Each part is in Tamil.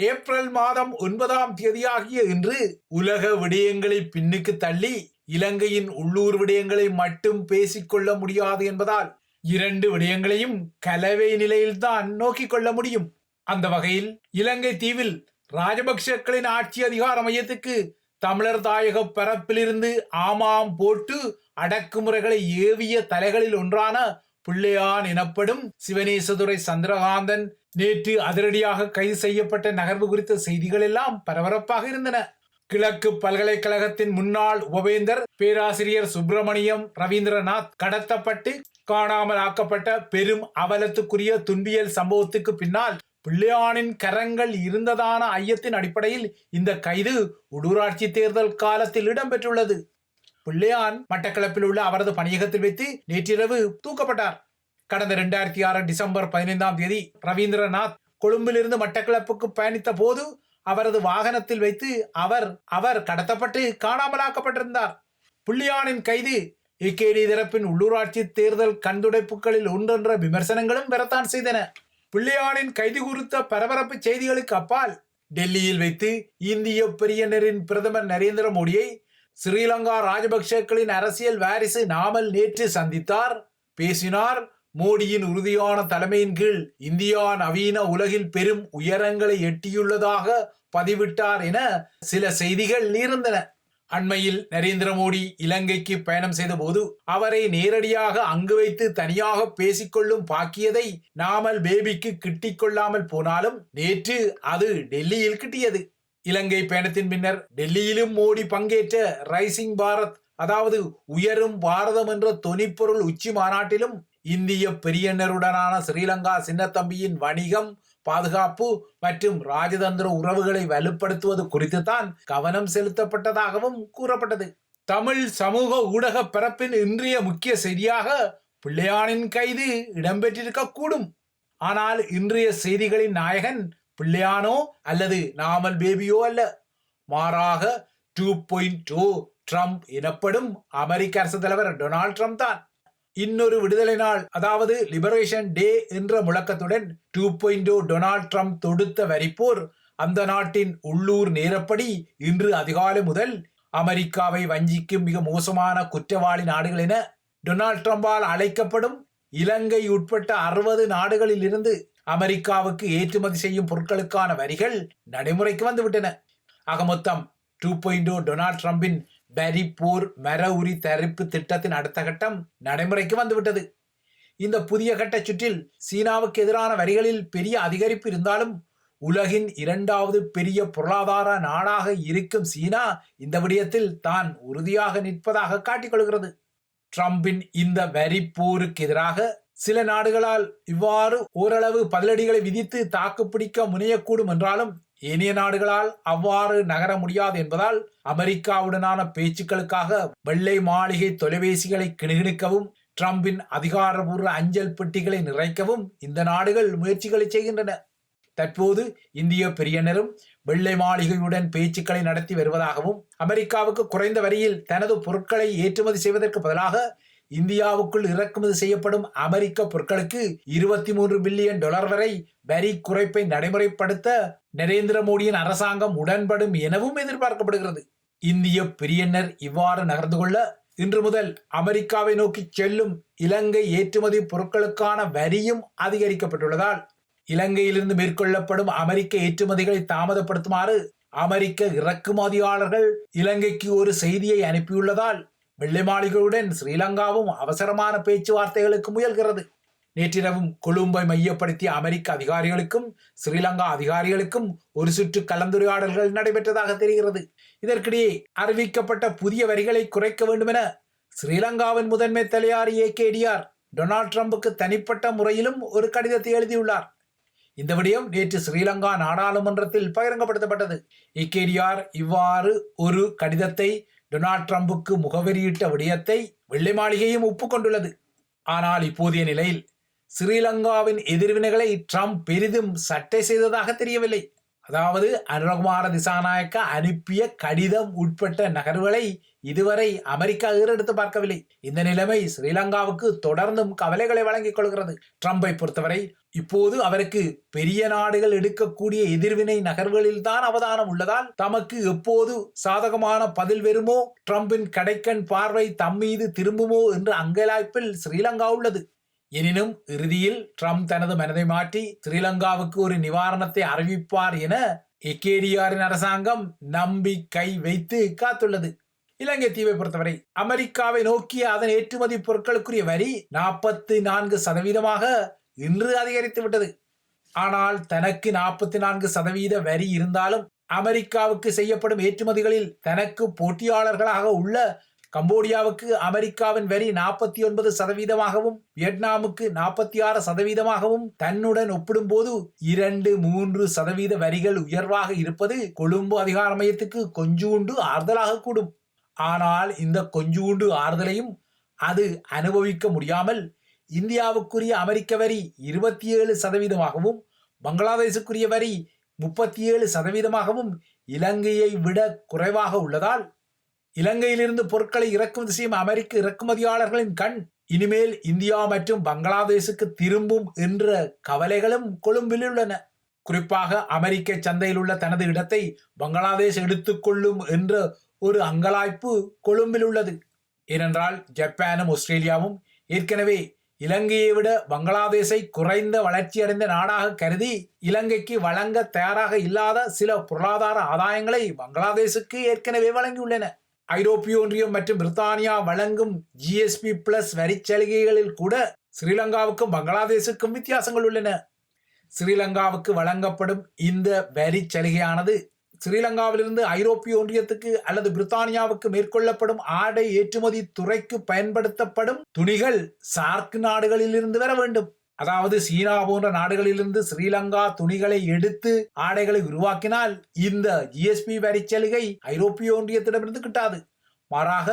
ஏப்ரல் மாதம் ஒன்பதாம் தேதியாகிய இன்று உலக விடயங்களை பின்னுக்கு தள்ளி இலங்கையின் உள்ளூர் விடயங்களை மட்டும் பேசிக்கொள்ள முடியாது என்பதால் இரண்டு விடயங்களையும் கலவை நிலையில்தான் நோக்கிக் கொள்ள முடியும். அந்த வகையில் இலங்கை தீவில் ராஜபக்சக்களின் ஆட்சி அதிகார மையத்துக்கு தமிழர் தாயக பரப்பிலிருந்து ஆமாம் போட்டு அடக்குமுறைகளை ஏவிய தலைகளில் ஒன்றான பிள்ளையான் எனப்படும் சிவனேசதுரை சந்திரகாந்தன் நேற்று அதிரடியாக கைது செய்யப்பட்ட நகர்வு குறித்த செய்திகள் எல்லாம் பரபரப்பாக இருந்தன. கிழக்கு பல்கலைக்கழகத்தின் முன்னாள் உபேந்தர் பேராசிரியர் சுப்பிரமணியம் ரவீந்திரநாத் கடத்தப்பட்டு காணாமல் ஆக்கப்பட்ட பெரும் அவலத்துக்குரிய துன்பியல் சம்பவத்துக்கு பின்னால் பிள்ளையானின் கரங்கள் இருந்ததான ஐயத்தின் அடிப்படையில் இந்த கைது உள்ளூராட்சி தேர்தல் காலத்தில் இடம்பெற்றுள்ளது. பிள்ளையான் மட்டக்களப்பில் உள்ள அவரது பணியகத்தில் வைத்து நேற்றிரவு தூக்கப்பட்டார். கடந்த இரண்டாயிரத்தி ஆறு டிசம்பர் பதினைந்தாம் தேதி ரவீந்திரநாத் கொழும்பிலிருந்து மட்டக்களப்புக்கு பயணித்த போது அவரது வாகனத்தில் வைத்து அவர் அவர் கடத்தப்பட்டு காணாமலாக்கப்பட்டிருந்தார். புள்ளியானின் கைது ஏகேடி தரப்பின் உள்ளூராட்சி தேர்தல் கண்துடைப்புகளில் ஒன்றென்ற விமர்சனங்களும் பெறத்தான் செய்தன. பிள்ளையானின் கைது குறித்த பரபரப்பு செய்திகளுக்கு அப்பால் டெல்லியில் வைத்து இந்திய பெரியனரின் பிரதமர் நரேந்திர மோடியை ஸ்ரீலங்கா ராஜபக்சேக்களின் அரசியல் வாரிசு நாமல் நேற்று சந்தித்தார். பேசினார். மோடியின் உறுதியான தலைமையின் கீழ் இந்தியா நவீன உலகில் பெரும் உயரங்களை எட்டியுள்ளதாக பதிவிட்டார் என சில செய்திகள் இருந்தன. அண்மையில் நரேந்திர மோடி இலங்கைக்கு பயணம் செய்தபோது அவரை நேரடியாக அங்கு வைத்து தனியாக பேசிக்கொள்ளும் பாக்கியதை நாமல் பேபிக்கு கிட்டிக்கொள்ளாமல் போனாலும் நேற்று அது டெல்லியில் கிட்டியது. இலங்கை பயணத்தின் பின்னர் டெல்லியிலும் மோடி பங்கேற்ற ரைசிங் பாரத் அதாவது உயரும் பாரதம் என்ற தொனிப்பொருள் உச்சி மாநாட்டிலும் இந்திய பெரியனருடனான ஸ்ரீலங்கா சின்னத்தம்பியின் வணிகம் பாதுகாப்பு மற்றும் ராஜதந்திர உறவுகளை வலுப்படுத்துவது குறித்து தான் கவனம் செலுத்தப்பட்டதாகவும் கூறப்பட்டது. தமிழ் சமூக ஊடக பரப்பின் இன்றைய முக்கிய செய்தியாக பிள்ளையானின் கைது இடம்பெற்றிருக்க கூடும் ஆனால் இன்றைய செய்திகளின் நாயகன் பிள்ளையானோ அல்லது நாமல் பேபியோ அல்ல. மாறாக டூ பாயிண்ட் டூ ட்ரம்ப் எனப்படும் அமெரிக்க அரசு தலைவர் டொனால்ட் ட்ரம்ப் தான். இன்னொரு விடுதலை நாள் அதாவது லிபரேஷன் டே என்ற முழக்கத்துடன் டூ பாயிண்ட் டொனால்ட் ட்ரம்ப் தொடுத்த வரிப்போர் அந்த நாட்டின் உள்ளூர் நேரப்படி இன்று அதிகாலை முதல் அமெரிக்காவை வஞ்சிக்கும் மிக மோசமான குற்றவாளி நாடுகள் என டொனால்ட் ட்ரம்பால் அழைக்கப்படும் இலங்கை உட்பட்ட அறுபது நாடுகளில் இருந்து அமெரிக்காவுக்கு ஏற்றுமதி செய்யும் பொருட்களுக்கான வரிகள் நடைமுறைக்கு வந்துவிட்டன. ஆக மொத்தம் டூ பாயிண்ட் டொனால்ட் ட்ரம்பின் வரி போர் மர உரி தரிப்பு திட்டத்தின் அடுத்த கட்டம் நடைமுறைக்கு வந்துவிட்டது. இந்த புதிய கட்ட சுற்றில் சீனாவுக்கு எதிரான வரிகளில் பெரிய அதிகரிப்பு இருந்தாலும் உலகின் இரண்டாவது பெரிய பொருளாதார நாடாக இருக்கும் சீனா இந்த விடயத்தில் தான் உறுதியாக நிற்பதாக காட்டிக்கொள்கிறது ட்ரம்பின் இந்த வரி போருக்கு எதிராக சில நாடுகளால் இவ்வாறு ஓரளவு பதிலடிகளை விதித்து தாக்குப்பிடிக்க முனையக்கூடும் என்றாலும் ஏனைய நாடுகளால் அவ்வாறு நகர முடியாது என்பதால் அமெரிக்காவுடனான பேச்சுக்களுக்காக வெள்ளை மாளிகை தொலைபேசிகளை கிணுகிணுக்கவும் ட்ரம்பின் அதிகாரபூர்வ அஞ்சல் பெட்டிகளை நிறைக்கவும் இந்த நாடுகள் முயற்சிகளை செய்கின்றன. தற்போது இந்திய பெரியனரும் வெள்ளை மாளிகையுடன் பேச்சுக்களை நடத்தி வருவதாகவும் அமெரிக்காவுக்கு குறைந்த வரியில் தனது பொருட்களை ஏற்றுமதி செய்வதற்கு பதிலாக இந்தியாவுக்குள் இறக்குமதி செய்யப்படும் அமெரிக்க பொருட்களுக்கு இருபத்தி மூன்று பில்லியன் டாலர் வரை வரி குறைப்பை நடைமுறைப்படுத்த நரேந்திர மோடியின் அரசாங்கம் உடன்படும் எனவும் எதிர்பார்க்கப்படுகிறது. இந்திய பிரியனர் இவ்வாறு நகர்ந்து கொள்ள இன்று முதல் அமெரிக்காவை நோக்கி செல்லும் இலங்கை ஏற்றுமதி பொருட்களுக்கான வரியும் அதிகரிக்கப்பட்டுள்ளதால் இலங்கையிலிருந்து மேற்கொள்ளப்படும் அமெரிக்க ஏற்றுமதிகளை தாமதப்படுத்துமாறு அமெரிக்க இறக்குமதியாளர்கள் இலங்கைக்கு ஒரு செய்தியை அனுப்பியுள்ளதால் வெள்ளை மாளிகையுடன் ஸ்ரீலங்காவும் அவசரமான பேச்சுவார்த்தைகளுக்கு முயல்கிறது. நேற்றிரவும் கொழும்பை மையப்படுத்திய அமெரிக்க அதிகாரிகளுக்கும் ஸ்ரீலங்கா அதிகாரிகளுக்கும் ஒரு சுற்று கலந்துரையாடல்கள் நடைபெற்றதாக தெரிகிறது. இதற்கிடையே அறிவிக்கப்பட்ட புதிய வரிகளை குறைக்க வேண்டுமென ஸ்ரீலங்காவின் முதன்மை தலையார் ஏ. கேடிஆர் டொனால்ட் ட்ரம்புக்கு தனிப்பட்ட முறையிலும் ஒரு கடிதத்தை எழுதியுள்ளார். இந்த விடயம் நேற்று ஸ்ரீலங்கா நாடாளுமன்றத்தில் பகிரங்கப்படுத்தப்பட்டது. இக்கேடிஆர் இவ்வாறு ஒரு கடிதத்தை டொனால்ட் ட்ரம்புக்கு முகவரியிட்ட விடயத்தை வெள்ளை மாளிகையும் ஒப்புக்கொண்டுள்ளது. ஆனால் இப்போதைய நிலையில் ஸ்ரீலங்காவின் எதிர்வினைகளை ட்ரம்ப் பெரிதும் சட்டை செய்ததாக தெரியவில்லை. அதாவது அனுரகுமார திசாநாயக்க அனுப்பிய கடிதம் உட்பட்ட நகர்வுகளை இதுவரை அமெரிக்கா ஈரெடுத்து பார்க்கவில்லை. இந்த நிலைமை ஸ்ரீலங்காவுக்கு தொடர்ந்தும் கவலைகளை வழங்கிக் கொள்கிறது. ட்ரம்பை பொறுத்தவரை இப்போது அவருக்கு பெரிய நாடுகள் எடுக்கக்கூடிய எதிர்வினை நகர்வுகளில் தான் அவதானம் உள்ளதால் தமக்கு எப்போது சாதகமான பதில் வருமோ ட்ரம்பின் கடைக்கண் பார்வை தம் மீது திரும்புமோ என்ற அங்கலாய்ப்பில் ஸ்ரீலங்கா உள்ளது. எனினும் இறுதியில் ட்ரம்ப் தனது மனதை மாற்றி ஸ்ரீலங்காவுக்கு ஒரு நிவாரணத்தை அறிவிப்பார் என எக்கேடிஆரின் அரசாங்கம் நம்பிக்கை வைத்து காத்துள்ளது. இலங்கை தீவை பொறுத்தவரை அமெரிக்காவை நோக்கிய அதன் ஏற்றுமதி பொருட்களுக்குரிய வரி நாற்பத்தி நான்கு சதவீதமாக இன்று அதிகரித்து விட்டது. ஆனால் தனக்கு நாற்பத்தி நான்கு சதவீத வரி இருந்தாலும் அமெரிக்காவுக்கு செய்யப்படும் ஏற்றுமதிகளில் தனக்கு போட்டியாளர்களாக உள்ள கம்போடியாவுக்கு அமெரிக்காவின் வரி நாற்பத்தி ஒன்பது சதவீதமாகவும் வியட்நாமுக்கு நாற்பத்தி ஆறு சதவீதமாகவும் தன்னுடன் ஒப்பிடும்போது இரண்டு மூன்று சதவீத வரிகள் உயர்வாக இருப்பது கொழும்பு அதிகார மையத்துக்கு கொஞ்சூண்டு ஆறுதலாக கூடும். ஆனால் இந்த கொஞ்சூண்டு ஆறுதலையும் அது அனுபவிக்க முடியாமல் இந்தியாவுக்குரிய அமெரிக்க வரி இருபத்தி ஏழு சதவீதமாகவும் பங்களாதேசுக்குரிய வரி முப்பத்தி ஏழு சதவீதமாகவும் இலங்கையை விட குறைவாக உள்ளதால் இலங்கையிலிருந்து பொருட்களை இறக்குமதி செய்யும் அமெரிக்க இறக்குமதியாளர்களின் கண். இனிமேல் இந்தியா மற்றும் பங்களாதேசுக்கு திரும்பும் என்ற கவலைகளும் கொழும்பில் உள்ளன. குறிப்பாக அமெரிக்க சந்தையில் உள்ள தனது இடத்தை பங்களாதேஷ் எடுத்துக்கொள்ளும் என்ற ஒரு அங்கலாய்ப்பு கொழும்பில் உள்ளது. ஏனென்றால் ஜப்பானும் ஆஸ்திரேலியாவும் ஏற்கனவே இலங்கையை விட பங்களாதேஷை குறைந்த வளர்ச்சியடைந்த நாடாக கருதி இலங்கைக்கு வழங்க தயாராக இல்லாத சில பொருளாதார ஆதாயங்களை பங்களாதேஷுக்கு ஏற்கனவே வழங்கியுள்ளன. ஐரோப்பிய ஒன்றியம் மற்றும் பிரித்தானியா வழங்கும் ஜிஎஸ்பி பிளஸ் வரிச்சலுகைகளில் கூட ஸ்ரீலங்காவுக்கும் பங்களாதேஷுக்கும் வித்தியாசங்கள் உள்ளன. ஸ்ரீலங்காவுக்கு வழங்கப்படும் இந்த வரி சலுகையானது ஸ்ரீலங்காவிலிருந்து ஐரோப்பிய ஒன்றியத்துக்கு அல்லது பிரித்தானியாவுக்கு மேற்கொள்ளப்படும் ஆடை ஏற்றுமதி துறைக்கு பயன்படுத்தப்படும் துணிகள் சார்க் நாடுகளிலிருந்து வர வேண்டும். அதாவது சீனா போன்ற நாடுகளிலிருந்து ஸ்ரீலங்கா துணிகளை எடுத்து ஆடைகளை உருவாக்கினால் இந்த ஜிஎஸ்பி வரி சலுகை ஐரோப்பிய ஒன்றியத்திடமிருந்து கிட்டாது. மாறாக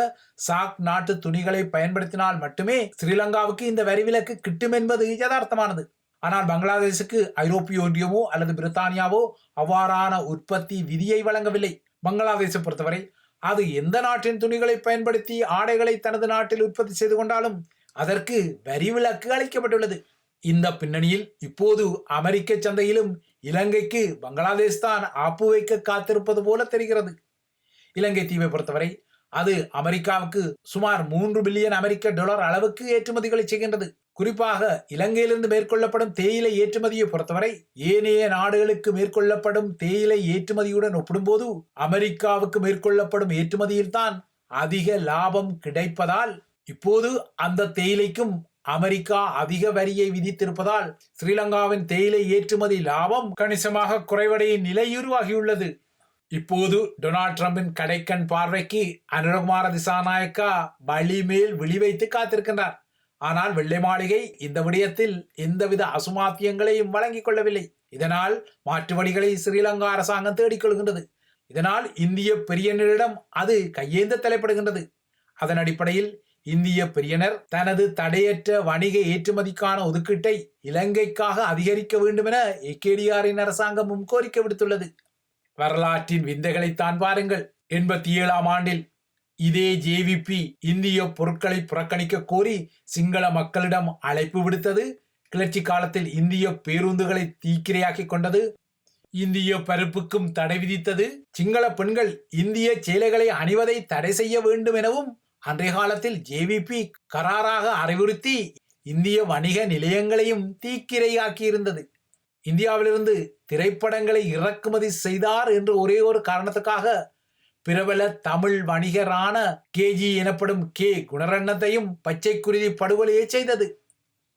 சாக் நாட்டு துணிகளை பயன்படுத்தினால் மட்டுமே ஸ்ரீலங்காவுக்கு இந்த வரி விலக்கு கிட்டும் என்பது யதார்த்தமானது. ஆனால் பங்களாதேஷுக்கு ஐரோப்பிய ஒன்றியமோ அல்லது பிரித்தானியாவோ அவ்வாறான உற்பத்தி விதியை வழங்கவில்லை. பங்களாதேஷை பொறுத்தவரை அது எந்த நாட்டின் துணிகளை பயன்படுத்தி ஆடைகளை தனது நாட்டில் உற்பத்தி செய்து கொண்டாலும் அதற்கு வரி விலக்கு அளிக்கப்பட்டுள்ளது. இந்த பின்னணியில் இப்போது அமெரிக்க சந்தையிலும் இலங்கைக்கு பங்களாதேஷ் தான் ஆப்பு வைக்க காத்திருப்பது போல தெரிகிறது. இலங்கை தீவை பொறுத்தவரை அது அமெரிக்காவுக்கு சுமார் மூன்று பில்லியன் அமெரிக்க டாலர் அளவுக்கு ஏற்றுமதிகளை செய்கின்றது. குறிப்பாக இலங்கையிலிருந்து மேற்கொள்ளப்படும் தேயிலை ஏற்றுமதியை பொறுத்தவரை ஏனைய நாடுகளுக்கு மேற்கொள்ளப்படும் தேயிலை ஏற்றுமதியுடன் ஒப்பிடும்போது அமெரிக்காவுக்கு மேற்கொள்ளப்படும் ஏற்றுமதியில்தான் அதிக லாபம் கிடைப்பதால் இப்போது அந்த தேயிலைக்கும் அமெரிக்கா அதிக வரியை விதித்திருப்பதால் ஸ்ரீலங்காவின் தேயிலை ஏற்றுமதி லாபம் கணிசமாக குறைவடையும் நிலை உருவாகியுள்ளது. இப்போது டொனால்ட் ட்ரம்பின் கடைக்கண் பார்வைக்கு அனுரகுமார திசாநாயக்கா வழி மேல் விழி வைத்து காத்திருக்கின்றார். ஆனால் வெள்ளை மாளிகை இந்த விடயத்தில் எந்தவித அசுமாத்தியங்களையும் வழங்கிக் கொள்ளவில்லை. இதனால் மாற்று வழிகளை ஸ்ரீலங்கா அரசாங்கம் தேடிக்கொள்கின்றது இதனால் இந்திய பெரியனரிடம் அது கையேந்த தலைப்படுகின்றது. அதன் அடிப்படையில் இந்திய பெரியனர் தனது தடையற்ற வணிக ஏற்றுமதிக்கான ஒதுக்கீட்டை இலங்கைக்காக அதிகரிக்க வேண்டும் என ஏகேடிஆரின் அரசாங்கமும் கோரிக்கை விடுத்துள்ளது. வரலாற்றின் விந்தைகளைத்தான் பாருங்கள். எண்பத்தி ஏழாம் ஆண்டில் இதே ஜேவிபி இந்திய பொருட்களை புறக்கணிக்க கோரி சிங்கள மக்களிடம் அழைப்பு விடுத்தது. கிளர்ச்சி காலத்தில் இந்திய பேருந்துகளை தீக்கிரையாக்கி கொண்டது. இந்திய பருப்புக்கும் தடை விதித்தது. சிங்கள பெண்கள் இந்திய சேலைகளை அணிவதை தடை செய்ய வேண்டும் எனவும் அன்றைய காலத்தில் ஜேவிபி கராராக அறிவுறுத்தி இந்திய வணிக நிலையங்களையும் தீக்கிரையாக்கியிருந்தது. இந்தியாவிலிருந்து திரைப்படங்களை இறக்குமதி செய்தார் என்று ஒரே ஒரு காரணத்துக்காக பிரபல தமிழ் வணிகரான கேஜி எனப்படும் கே. குணரண்ணத்தையும் பச்சை குருதி படுகொலையை செய்தது.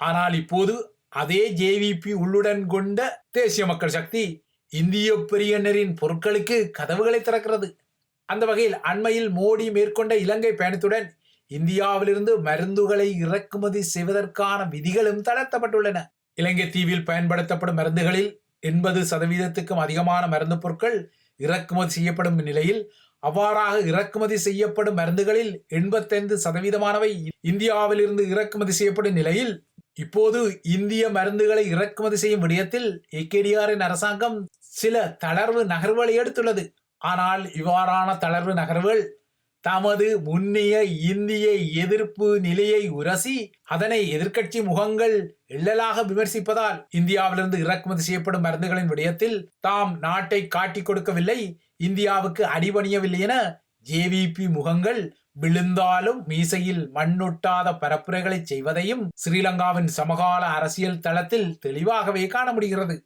ஆனால் இப்போது அதே ஜேவிபி உள்ளுடன் கொண்ட தேசிய மக்கள் சக்தி இந்திய பெரியனரின் பொருட்களுக்கு கதவுகளை திறக்கிறது. அந்த வகையில் அண்மையில் மோடி மேற்கொண்ட இலங்கை பயணத்துடன் இந்தியாவிலிருந்து மருந்துகளை இறக்குமதி செய்வதற்கான விதிகளும் தளர்த்தப்பட்டுள்ளன. இலங்கை தீவில் பயன்படுத்தப்படும் மருந்துகளில் எண்பது சதவீதத்துக்கும் அதிகமான மருந்து பொருட்கள் இறக்குமதி செய்யப்படும் நிலையில் அவ்வாறாக இறக்குமதி செய்யப்படும் மருந்துகளில் எண்பத்தைந்து சதவீதமானவை இந்தியாவிலிருந்து இறக்குமதி செய்யப்படும் நிலையில். இப்போது இந்திய மருந்துகளை இறக்குமதி செய்யும் விடயத்தில் ஏகேடிஆரின் அரசாங்கம் சில தளர்வு நகர்வுகளை எடுத்துள்ளது. ஆனால் இவ்வாறான தளர்வு நகர்வுகள் தமது முன்னைய இந்திய எதிர்ப்பு நிலையை உரசி அதனை எதிர்க்கட்சி முகங்கள் எள்ளலாக விமர்சிப்பதால் இந்தியாவிலிருந்து இறக்குமதி செய்யப்படும் மருந்துகளின் விடயத்தில் தாம் நாட்டை காட்டிக் கொடுக்கவில்லை. இந்தியாவுக்கு அடிபணியவில்லை என ஜேவிபி முகங்கள் விழுந்தாலும் மீசையில் மண்ணொட்டாத பரப்புரைகளை செய்வதையும் ஸ்ரீலங்காவின் சமகால அரசியல் தளத்தில் தெளிவாகவே காண முடிகிறது.